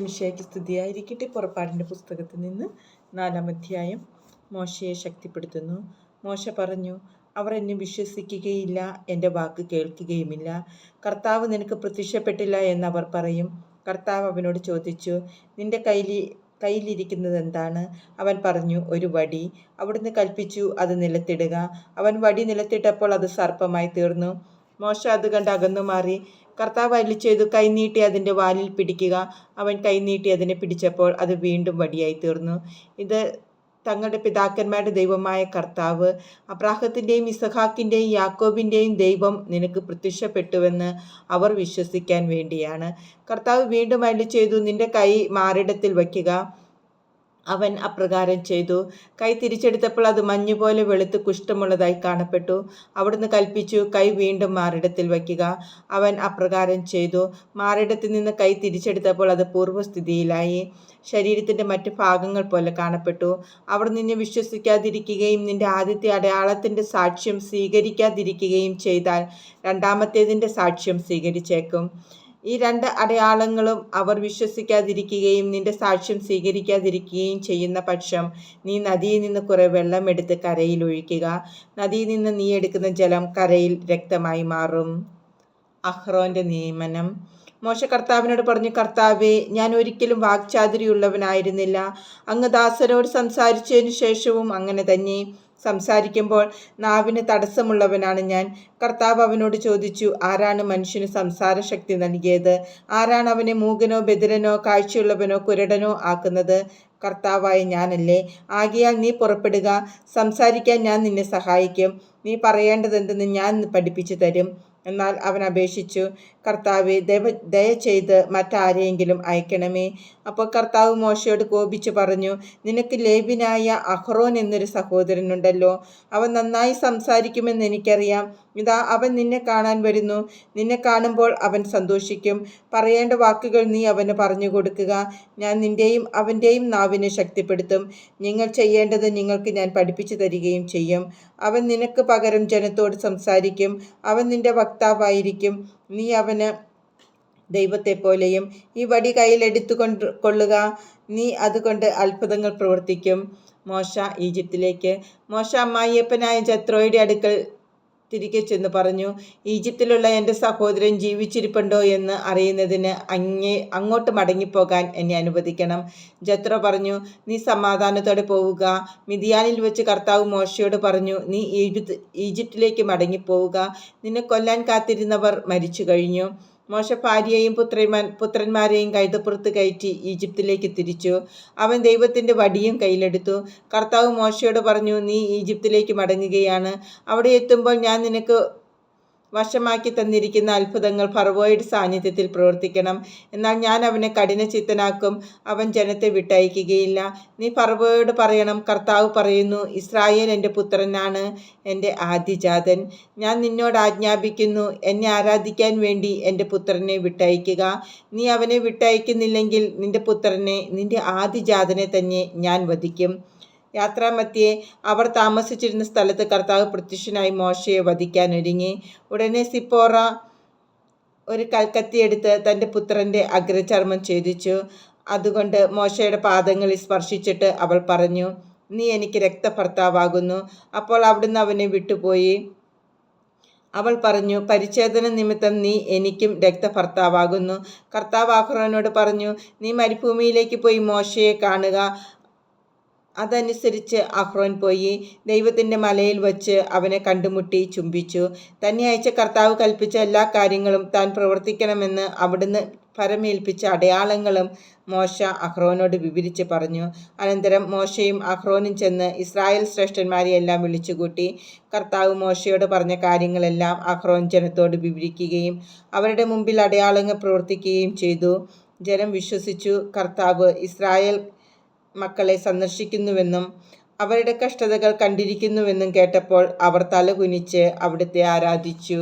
വിഷയക്ക് സ്തുതിയായിരിക്കട്ടെ പുറപ്പാടിന്റെ പുസ്തകത്തിൽ നിന്ന് നാലാം അധ്യായം മോശയെ ശക്തിപ്പെടുത്തുന്നു. മോശ പറഞ്ഞു അവർ എന്നെ വിശ്വസിക്കുകയില്ല എന്റെ വാക്ക് കേൾക്കുകയുമില്ല. കർത്താവ് നിനക്ക് പ്രത്യക്ഷപ്പെട്ടില്ല എന്ന് അവർ പറയും. കർത്താവ് അവനോട് ചോദിച്ചു നിന്റെ കയ്യിൽ കയ്യിലിരിക്കുന്നത് എന്താണ്? അവൻ പറഞ്ഞു ഒരു വടി. അവിടുന്ന് കൽപ്പിച്ചു അത് നിലത്തിടുക. അവൻ വടി നിലത്തിട്ടപ്പോൾ അത് സർപ്പമായി തീർന്നു. മോശ അത് കണ്ട് അകന്നു മാറി. കർത്താവ് അല്ലി ചെയ്തു കൈനീട്ടി അതിന്റെ വാലിൽ പിടിക്കുക. അവൻ കൈനീട്ടി അതിനെ പിടിച്ചപ്പോൾ അത് വീണ്ടും വടിയായി തീർന്നു. ഇത് തങ്ങളുടെ പിതാക്കന്മാരുടെ ദൈവമായ കർത്താവ്. അബ്രാഹത്തിന്റെയും ഇസഹാക്കിന്റെയും യാക്കോബിന്റെയും ദൈവം നിനക്ക് പ്രത്യക്ഷപ്പെട്ടുവെന്ന് അവർ വിശ്വസിക്കാൻ വേണ്ടിയാണ്. കർത്താവ് വീണ്ടും അല്ലി ചെയ്തു നിന്റെ കൈ മാറിടത്തിൽ വയ്ക്കുക. അവൻ അപ്രകാരം ചെയ്തു. കൈ തിരിച്ചെടുത്തപ്പോൾ അത് മഞ്ഞുപോലെ വെളുത്ത് കുഷ്ഠമുള്ളതായി കാണപ്പെട്ടു. അവിടുന്ന് കൽപ്പിച്ചു കൈ വീണ്ടും മാറിടത്തിൽ വയ്ക്കുക. അവൻ അപ്രകാരം ചെയ്തു. മാറിടത്തിൽ നിന്ന് കൈ തിരിച്ചെടുത്തപ്പോൾ അത് പൂർവസ്ഥിതിയിലായി. ശരീരത്തിന്റെ മറ്റ് ഭാഗങ്ങൾ പോലെ കാണപ്പെട്ടു. അവർ നിന്നെ വിശ്വസിക്കാതിരിക്കുകയും നിന്റെ ആദ്യത്തെ അടയാളത്തിന്റെ സാക്ഷ്യം സ്വീകരിക്കാതിരിക്കുകയും ചെയ്താൽ രണ്ടാമത്തേതിന്റെ സാക്ഷ്യം സ്വീകരിച്ചേക്കും. ഈ രണ്ട് അടയാളങ്ങളും അവർ വിശ്വസിക്കാതിരിക്കുകയും നിന്റെ സാക്ഷ്യം സ്വീകരിക്കാതിരിക്കുകയും ചെയ്യുന്ന പക്ഷം നീ നദിയിൽ നിന്ന് കുറെ വെള്ളമെടുത്ത് കരയിൽ ഒഴിക്കുക. നദിയിൽ നിന്ന് നീ എടുക്കുന്ന ജലം കരയിൽ രക്തമായി മാറും. അഹ്റോന്റെ നിയമനം. മോശ കർത്താവിനോട് പറഞ്ഞു കർത്താവെ ഞാൻ ഒരിക്കലും വാക്ചാതുരിയുള്ളവനായിരുന്നില്ല. അങ്ങ് ദാസനോട് സംസാരിച്ചതിനു ശേഷവും അങ്ങനെ തന്നെ. സംസാരിക്കുമ്പോൾ നാവിന് തടസ്സമുള്ളവനാണ് ഞാൻ. കർത്താവ് അവനോട് ചോദിച്ചു ആരാണ് മനുഷ്യന് സംസാരശക്തി നൽകിയത്? ആരാണ് അവനെ മൂകനോ ബദിരനോ കാഴ്ചയുള്ളവനോ കുരടനോ ആക്കുന്നത്? കർത്താവായ ഞാനല്ലേ. ആകിയാൽ നീ പുറപ്പെടുക. സംസാരിക്കാൻ ഞാൻ നിന്നെ സഹായിക്കും. നീ പറയേണ്ടതെന്തെന്ന് ഞാൻ പഠിപ്പിച്ചു തരും. എന്നാൽ അവൻ അപേക്ഷിച്ചു കർത്താവ് ദയ ദയ ചെയ്ത് മറ്റാരെയെങ്കിലും അയക്കണമേ. അപ്പോൾ കർത്താവ് മോശയോട് കോപിച്ച് പറഞ്ഞു നിനക്ക് ലേബിനായ അഹ്റോൻ എന്നൊരു സഹോദരനുണ്ടല്ലോ. അവൻ നന്നായി സംസാരിക്കുമെന്ന് എനിക്കറിയാം. ഇതാ അവൻ നിന്നെ കാണാൻ വരുന്നു. നിന്നെ കാണുമ്പോൾ അവൻ സന്തോഷിക്കും. പറയേണ്ട വാക്കുകൾ നീ അവന് പറഞ്ഞു കൊടുക്കുക. ഞാൻ നിന്റെയും അവന്റെയും നാവിനെ ശക്തിപ്പെടുത്തും. നിങ്ങൾ ചെയ്യേണ്ടത് നിങ്ങൾക്ക് ഞാൻ പഠിപ്പിച്ചു തരികയും ചെയ്യും. അവൻ നിനക്ക് പകരം ജനത്തോട് സംസാരിക്കും. അവൻ നിന്റെ വക്താവായിരിക്കും നീ അവന് ദൈവത്തെ പോലെയും ഈ വടി കയ്യിലെടുത്തു കൊണ്ട് കൊള്ളുക. നീ അതുകൊണ്ട് അത്ഭുതങ്ങൾ പ്രവർത്തിക്കും. മോശ ഈജിപ്തിലേക്ക്. മോശ അമ്മായിയപ്പനായ ജത്രോയുടെ അടുക്കൽ തിരികെ ചെന്ന് പറഞ്ഞു ഈജിപ്തിലുള്ള എന്റെ സഹോദരൻ ജീവിച്ചിരിപ്പുണ്ടോ എന്ന് അറിയുന്നതിന് അങ്ങേ അങ്ങോട്ട് മടങ്ങിപ്പോകാൻ എന്നെ അനുവദിക്കണം. ജത്ര പറഞ്ഞു നീ സമാധാനത്തോടെ പോവുക. മിതിയാനിൽ വെച്ച് കർത്താവ് മോശയോട് പറഞ്ഞു നീ ഈജിപ്ത് ഈജിപ്തിലേക്ക് മടങ്ങിപ്പോവുക. നിന്നെ കൊല്ലാൻ കാത്തിരുന്നവർ മരിച്ചു കഴിഞ്ഞു മോശ ഭാര്യയെയും പുത്രന്മാർ പുത്രന്മാരെയും കൈതപ്പുറത്ത് കയറ്റി ഈജിപ്തിലേക്ക് തിരിച്ചു. അവൻ ദൈവത്തിന്റെ വടിയും കയ്യിലെടുത്തു. കർത്താവ് മോശയോട് പറഞ്ഞു നീ ഈജിപ്തിലേക്ക് മടങ്ങുകയാണ്. അവിടെ എത്തുമ്പോൾ ഞാൻ നിനക്ക് വശമാക്കി തന്നിരിക്കുന്ന അത്ഭുതങ്ങൾ ഫറവോയുടെ സാന്നിധ്യത്തിൽ പ്രവർത്തിക്കണം. എന്നാൽ ഞാൻ അവനെ കഠിനചിത്തനാക്കും. അവൻ ജനത്തെ വിട്ടയക്കുകയില്ല. നീ ഫറവോയോട് പറയണം. കർത്താവ് പറയുന്നു ഇസ്രായേൽ എന്റെ പുത്രനാണ് എന്റെ ആദ്യജാതൻ. ഞാൻ നിന്നോട് ആജ്ഞാപിക്കുന്നു എന്നെ ആരാധിക്കാൻ വേണ്ടി എന്റെ പുത്രനെ വിട്ടയക്കുക. നീ അവനെ വിട്ടയക്കുന്നില്ലെങ്കിൽ നിന്റെ പുത്രനെ നിന്റെ ആദ്യജാതനെ തന്നെ ഞാൻ വധിക്കും. യാത്രാമധ്യേ അവർ താമസിച്ചിരുന്ന സ്ഥലത്ത് കർത്താവ് പ്രത്യക്ഷനായി മോശയെ വധിക്കാൻ ഒരുങ്ങി ഉടനെ സിപ്പോറ ഒരു കൽക്കത്തിയെടുത്ത് തന്റെ പുത്രന്റെ അഗ്രചർമ്മം ഛേദിച്ചു. അതുകൊണ്ട് മോശയുടെ പാദങ്ങളിൽ സ്പർശിച്ചിട്ട് അവൾ പറഞ്ഞു നീ എനിക്ക് രക്തഭർത്താവാകുന്നു. അപ്പോൾ അവിടുന്ന് അവനെ വിട്ടുപോയി. അവൾ പറഞ്ഞു പരിച്ഛേദന നിമിത്തം നീ എനിക്കും രക്തഭർത്താവാകുന്നു. കർത്താവ് ആഹ്റോനോട് പറഞ്ഞു നീ മരുഭൂമിയിലേക്ക് പോയി മോശയെ കാണുക. അതനുസരിച്ച് അഹ്റോൻ പോയി ദൈവത്തിന്റെ മലയിൽ വച്ച് അവനെ കണ്ടുമുട്ടി ചുംബിച്ചു. തന്നെ അയച്ച കർത്താവ് കൽപ്പിച്ച എല്ലാ കാര്യങ്ങളും താൻ പ്രവർത്തിക്കണമെന്ന് അവിടുന്ന് പരമേൽപ്പിച്ച അടയാളങ്ങളും മോശ അഹ്റോനോട് വിവരിച്ച് പറഞ്ഞു. അനന്തരം മോശയും അഹ്റോനും ചെന്ന് ഇസ്രായേൽ ശ്രേഷ്ഠന്മാരെ എല്ലാം വിളിച്ചുകൂട്ടി. കർത്താവ് മോശയോട് പറഞ്ഞ കാര്യങ്ങളെല്ലാം അഹ്റോൻ ജനത്തോട് വിവരിക്കുകയും അവരുടെ മുമ്പിൽ അടയാളങ്ങൾ പ്രവർത്തിക്കുകയും ചെയ്തു. ജനം വിശ്വസിച്ചു കർത്താവ് ഇസ്രായേൽ മക്കളെ സന്ദർശിക്കുന്നുവെന്നും അവരുടെ കഷ്ടതകൾ കണ്ടിരിക്കുന്നുവെന്നും കേട്ടപ്പോൾ അവർ തലകുനിച്ച് അവിടുത്തെ ആരാധിച്ചു.